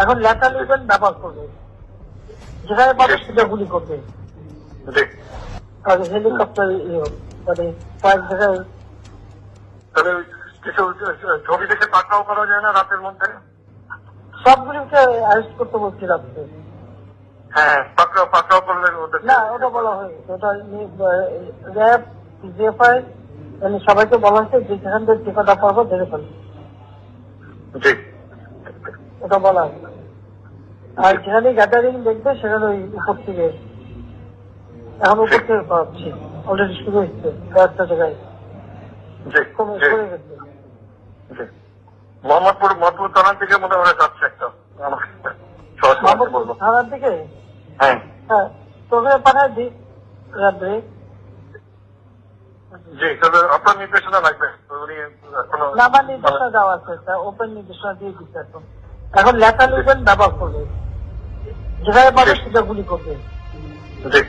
এখন লেখা লিখবেন ব্যবহার করবে যেখানে পাবে সেটা গুলি করবে আর হেলিকপ্টার মানে কয়েক জায়গায় তাহলে কিছু ছবি দেখে পাকড়াও করা যায় না রাতের মধ্যে? সবগুলিকে অ্যারেস্ট করতে বলছি রাত্রে। হ্যাঁ পাকড়াও পাকড়াও করলে ওদের না ওটা বলা হয়েছে ওটা র্যাব জিএফআই মানে সবাইকে বলা হয়েছে যে যেখান থেকে যে পারব ধরে ফেলবে। ওটা বলা আর যেখানে গ্যাদারিং দেখবে সেখানে ওই উপর থেকে এখন উপর থেকে পাচ্ছি। অলরেডি শুরু হচ্ছে কয়েকটা জায়গায়। কমে করে গেছে। মোহাম্মদপুর দিকে মনে হয় যাচ্ছে একটা। থানার দিকে? হ্যাঁ। হ্যাঁ তোকে পাঠায় দিই রাত্রে। জি তবে আপনার নির্দেশনা লাগবে। উনি এখনও না আমার নির্দেশনা দেওয়া আছে। ওপেন নির্দেশনা দিয়ে দিচ্ছে এখন। এখন লেখা লিখবেন ব্যবহার করবে। যেখানে পাবে সেটা গুলি করবে। জি